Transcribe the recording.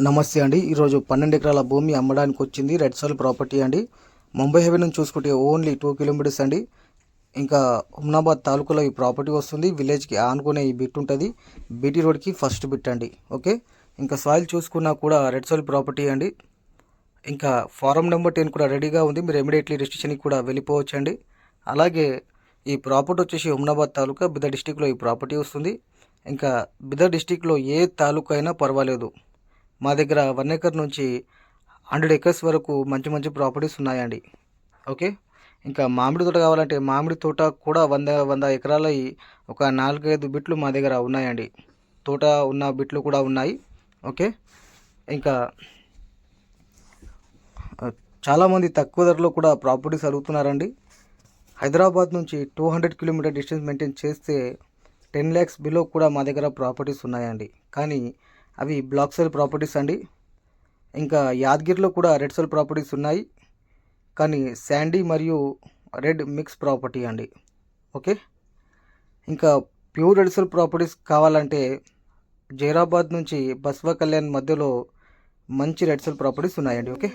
నమస్తే అండి. ఈరోజు పన్నెండు ఎకరాల భూమి అమ్మడానికి వచ్చింది రెడ్ సోల్ ప్రాపర్టీ అండి. ముంబై హైవే నుంచి చూసుకుంటే ఓన్లీ టూ కిలోమీటర్స్ అండి. ఇంకా హుమ్నాబాద్ తాలూకాలో ఈ ప్రాపర్టీ వస్తుంది. విలేజ్కి ఆనుకునే ఈ బిట్ ఉంటుంది. బీటీ రోడ్కి ఫస్ట్ బిట్ అండి. ఓకే? ఇంకా సాయిల్ చూసుకున్నా కూడా రెడ్ సాయిల్ ప్రాపర్టీ అండి. ఇంకా ఫారం నెంబర్ టెన్ కూడా రెడీగా ఉంది. మీరు ఇమీడియట్లీ రిజిస్ట్రేషన్కి కూడా వెళ్ళిపోవచ్చు అండి. అలాగే ఈ ప్రాపర్టీ వచ్చేసి హుమ్నాబాద్ తాలూకా బిదర్ డిస్టిక్లో ఈ ప్రాపర్టీ వస్తుంది. ఇంకా బిదర్ డిస్టిక్లో ఏ తాలూకా అయినా పర్వాలేదు. మా దగ్గర వన్ ఎకర్ నుంచి హండ్రెడ్ ఎకర్స్ వరకు మంచి మంచి ప్రాపర్టీస్ ఉన్నాయండి. ఓకే? ఇంకా మామిడి తోట కావాలంటే మామిడి తోట కూడా వంద వంద ఎకరాల ఒక నాలుగైదు బిట్లు మా దగ్గర ఉన్నాయండి. తోట ఉన్న బిట్లు కూడా ఉన్నాయి. ఓకే? ఇంకా చాలామంది తక్కువ ధరలో కూడా ప్రాపర్టీస్ అడుగుతున్నారండి. హైదరాబాద్ నుంచి two hundred kilometer distance maintain చేస్తే టెన్ ల్యాక్స్ బిలో కూడా మా దగ్గర ప్రాపర్టీస్ ఉన్నాయండి. కానీ అవి బ్లాక్ సెల్ ప్రాపర్టీస్ అండి. ఇంకా యాదగిరిలో కూడా రెడ్ సెల్ ప్రాపర్టీస్ ఉన్నాయి. కానీ శాండీ మరియు రెడ్ మిక్స్ ప్రాపర్టీ అండి. ఓకే? ఇంకా ప్యూర్ రెడ్ సెల్ ప్రాపర్టీస్ కావాలంటే జైరాబాద్ నుంచి బస్వ కళ్యాణ్ మధ్యలో మంచి రెడ్ సెల్ ప్రాపర్టీస్ ఉన్నాయండి. ఓకే?